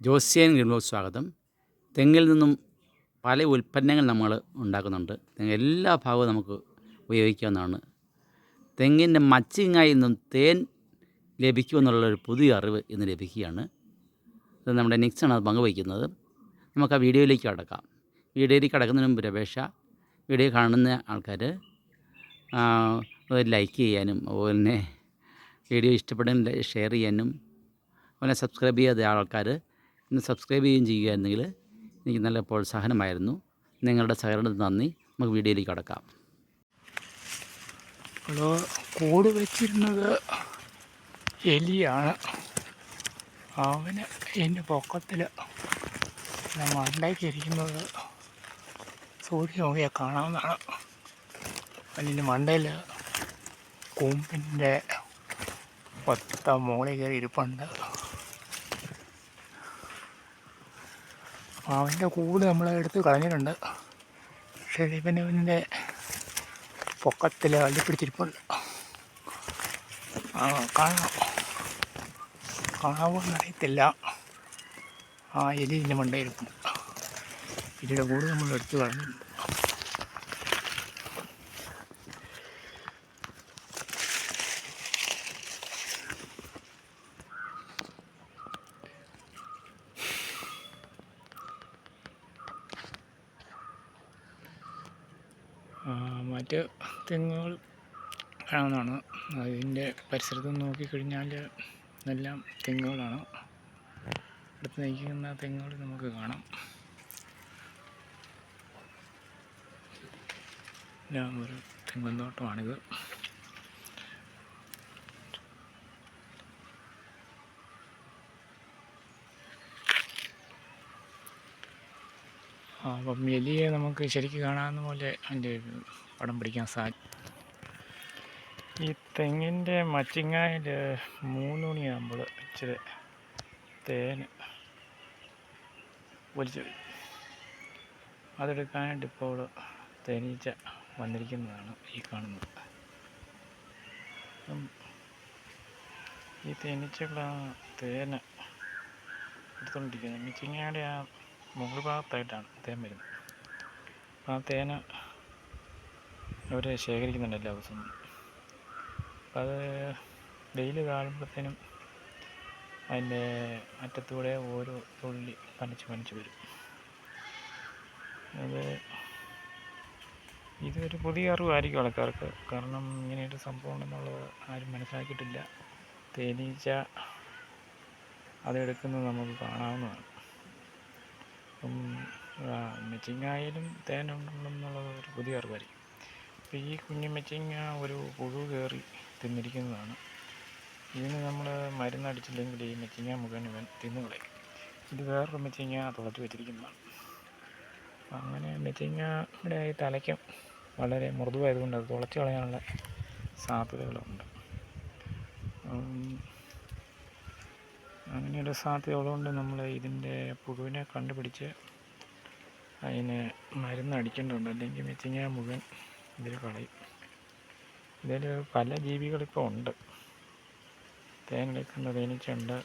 ജോസ്യൻ greenhouse സ്വാഗതം. തെങ്ങിൽ നിന്നും പല ഉൽപ്പന്നങ്ങൾ നമ്മൾ ഉണ്ടാക്കുന്നുണ്ട്. എല്ലാ ഭാഗവും നമുക്ക് ഉപയോഗിക്കാവുന്നതാണ്. തെങ്ങിന്റെ മച്ചിങ്ങായി നിന്നും തേൻ ലഭിക്കുമെന്നുള്ളൊരു പുതിയ അറിവ് ഇന്ന് ലഭിക്കുകയാണ്. ഇത് നമ്മുടെ നിക്സാണ് അത് പങ്കുവയ്ക്കുന്നത്. നമുക്ക് ആ വീഡിയോയിലേക്ക് കടക്കാം. വീഡിയോയിലേക്ക് കടക്കുന്നതിന് മുമ്പ് അപേക്ഷ. വീഡിയോ കാണുന്ന ആൾക്കാർ ലൈക്ക് ചെയ്യാനും അതുപോലെ തന്നെ വീഡിയോ ഇഷ്ടപ്പെടുന്ന ഷെയർ ചെയ്യാനും അതുപോലെ സബ്സ്ക്രൈബ് ചെയ്യാത്ത ആൾക്കാർ ഇന്ന് സബ്സ്ക്രൈബ് ചെയ്യുകയും ചെയ്യുകയായിരുന്നെങ്കിൽ എനിക്ക് നല്ല പ്രോത്സാഹനമായിരുന്നു. നിങ്ങളുടെ സഹകരണത്തിന് നന്ദി. നമുക്ക് വീഡിയോയിലേക്ക് കടക്കാം. ഹലോ കൂട് വെച്ചിരുന്നത് എലിയാണ്. അവന് എന്റെ പൊക്കത്തിൽ മണ്ടയ്ക്കിരിക്കുന്നത് സൂര്യ നോക്കിയാൽ കാണാവുന്നതാണ്. അതിന്റെ മണ്ടയിൽ കൂമ്പിന്റെ ഒത്ത കയറി ഇരിപ്പുണ്ട് അവന്റെ കൂട് നമ്മൾ എടുത്ത് കളഞ്ഞിട്ടുണ്ട്. പക്ഷേ ഇവന് ഇവന്റെ പൊക്കത്തിൽ വള്ളിപ്പിടിച്ചിരിപ്പുണ്ട് ആ കാണാം കാണാമോ എന്നറിയത്തില്ല. ആ എലി ഇതിന്റെ മണ്ടയിരിപ്പുണ്ട് ഇതിന്റെ കൂട് നമ്മൾ എടുത്ത് കളഞ്ഞിട്ടുണ്ട് ആ, മറ്റ് തെങ്ങുകൾ കാണാവുന്നതാണ് അതിന്റെ പരിസരത്ത് നോക്കിക്കഴിഞ്ഞാൽ എല്ലാം തെങ്ങുകളാണ്. അടുത്ത് നിൽക്കുന്ന തെങ്ങുകൾ നമുക്ക് കാണാം. എല്ലാം ഒരു തെങ്ങുന്തോട്ടമാണിത് അപ്പം എലിയെ നമുക്ക് ശരിക്കും കാണാവുന്ന പോലെ അതിന്റെ പടം പിടിക്കാൻ സാധിക്കും ഈ തെങ്ങിന്റെ മച്ചിങ്ങായിൽ മൂന്ന് മണിയാകുമ്പോൾ ഇച്ചിരി തേൻ ഒലിച്ചു അതെടുക്കാനായിട്ട് ഇപ്പോൾ തേനീച്ച വന്നിരിക്കുന്നതാണ് ഈ കാണുന്നത്. ഈ തേനീച്ചകളാണ് തേന എടുത്തുകൊണ്ടിരിക്കുന്നത്. മിച്ചിങ്ങയുടെ ആ മുകൾ ഭാഗത്തായിട്ടാണ് തേൻ വരുന്നത്. ആ തേൻ അവർ ശേഖരിക്കുന്നുണ്ട് എല്ലാ ദിവസവും. അപ്പം അത് ഡെയിലി കാണുമ്പോഴത്തേനും അതിന്റെ അറ്റത്തൂടെ ഓരോ തുള്ളി പനിച്ച് പനിച്ച് വരും. അത് ഇതൊരു പുതിയ അറിവായിരിക്കും ആൾക്കാർക്ക്. കാരണം ഇങ്ങനെയൊരു സംഭവം ഉണ്ടെന്നുള്ളത് ആരും മനസ്സിലാക്കിയിട്ടില്ല. തേനീച്ച അതെടുക്കുന്നത് നമുക്ക് കാണാവുന്നതാണ്. മെച്ചിങ്ങായാലും തേനുണ്ടെന്നുള്ളത് ഒരു പുതിയ അറിവായിരിക്കും. അപ്പോൾ ഈ കുഞ്ഞു മെച്ചിങ്ങ ഒരു പുഴു കയറി തിന്നിരിക്കുന്നതാണ്. ഇതിന് നമ്മൾ മരുന്നടിച്ചില്ലെങ്കിൽ ഈ മെച്ചിങ്ങ മുഖേന ഇവൻ തിന്നുകളയും ഇത് വേറൊരു മെച്ചിങ്ങ തുളച്ച് വെച്ചിരിക്കുന്നതാണ്. അങ്ങനെ മെച്ചിങ്ങയുടെ ഈ തലയ്ക്കും വളരെ മൃദുവായതുകൊണ്ട് അത് തുളച്ച് കളയാനുള്ള സാധ്യതകളുണ്ട്. അങ്ങനെയൊരു സാധ്യത ഉള്ളതുകൊണ്ട് നമ്മൾ ഇതിന്റെ പുഴുവിനെ കണ്ടുപിടിച്ച് അതിന് മരുന്ന് അടിക്കേണ്ടതുണ്ട്. അല്ലെങ്കിൽ മെച്ചിങ്ങ മുഴുവൻ ഇതിൽ കളയും. ഇതിൽ പല ജീവികളിപ്പോൾ ഉണ്ട്. തേനെടുക്കുന്ന തേനീച്ചയുണ്ട്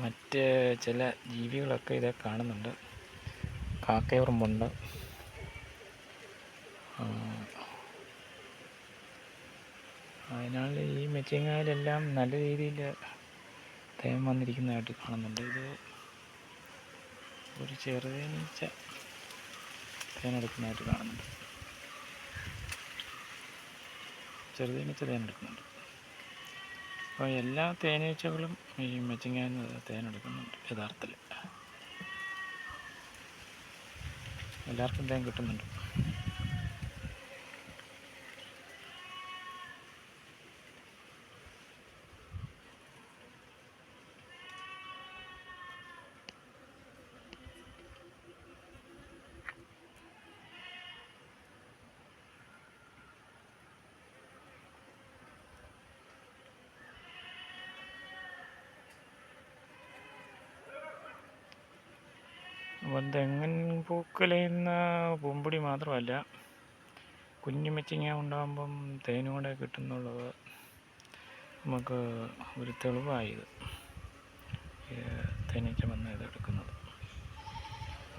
മറ്റ് ചില ജീവികളൊക്കെ ഇതെ കാണുന്നുണ്ട്. കാക്കയുറുമ്പുണ്ട് അതിനാൽ ഈ മെച്ചിങ്ങയിലെല്ലാം നല്ല രീതിയിൽ തേൻ വന്നിരിക്കുന്നതായിട്ട് കാണുന്നുണ്ട്. ഇത് ഒരു ചെറുതേനീച്ച തേനെടുക്കുന്നതായിട്ട് കാണുന്നുണ്ട്. ചെറുതേനീച്ച തേനെടുക്കുന്നുണ്ട്. അപ്പോൾ എല്ലാ തേനീച്ചകളും ഈ മെച്ചിങ്ങായിൽ നിന്ന് തേനെടുക്കുന്നുണ്ട് യഥാർത്ഥത്തിൽ. എല്ലാവർക്കും തേൻ കിട്ടുന്നുണ്ട്. തെങ്ങൻ പൂക്കലെന്ന പൂമ്പൊടി മാത്രമല്ല കുഞ്ഞു മെച്ചിങ്ങ ഉണ്ടാകുമ്പം തേനും കൂടെ കിട്ടുന്നുള്ളത് നമുക്ക് ഒരു തെളിവായത് തേനീച്ച വന്ന് ഇതെടുക്കുന്നത്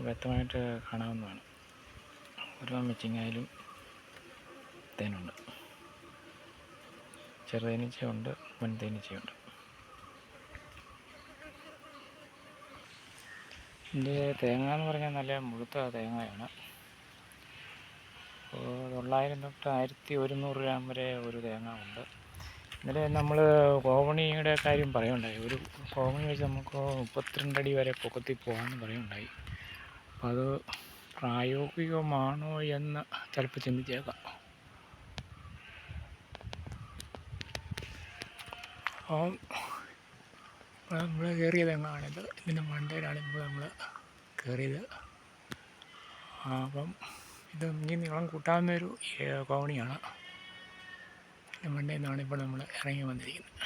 വ്യക്തമായിട്ട് കാണാവുന്നതാണ്. ഓരോ മെച്ചിങ്ങായാലും തേനുണ്ട്. ചെറുതേനീച്ചയുണ്ട് വൻ തേനീച്ചയുണ്ട്. ഇതിന്റെ തേങ്ങ എന്ന് പറഞ്ഞാൽ നല്ല മുഴുത്ത തേങ്ങയാണ്. അപ്പോൾ തൊള്ളായിരം തൊട്ട് ആയിരത്തി ഒരുന്നൂറ് ഗ്രാം വരെ ഒരു തേങ്ങ ഉണ്ട്. ഇന്നലെ നമ്മൾ കോവണിയുടെ കാര്യം പറയുണ്ടായി ഒരു കോവണി വെച്ച് നമുക്ക് മുപ്പത്തിരണ്ടടി വരെ പൊക്കത്തിൽ പോകാമെന്ന് പറയുണ്ടായി അപ്പം അത് പ്രായോഗികമാണോ എന്ന് ചിലപ്പോൾ ചിന്തിച്ചേക്കാം. അപ്പം നമ്മൾ കയറിയ തെങ്ങാണിത് ഇതിന്റെ മണ്ടയിലാണ് ഇപ്പോൾ നമ്മൾ കയറിയത് അപ്പം ഇത് ഇനി നീളം കൂട്ടാവുന്ന ഒരു കോവണിയാണ്. ഇതിന്റെ മണ്ടയിൽ നിന്നാണ് ഇപ്പോൾ നമ്മൾ ഇറങ്ങി വന്നിരിക്കുന്നത്.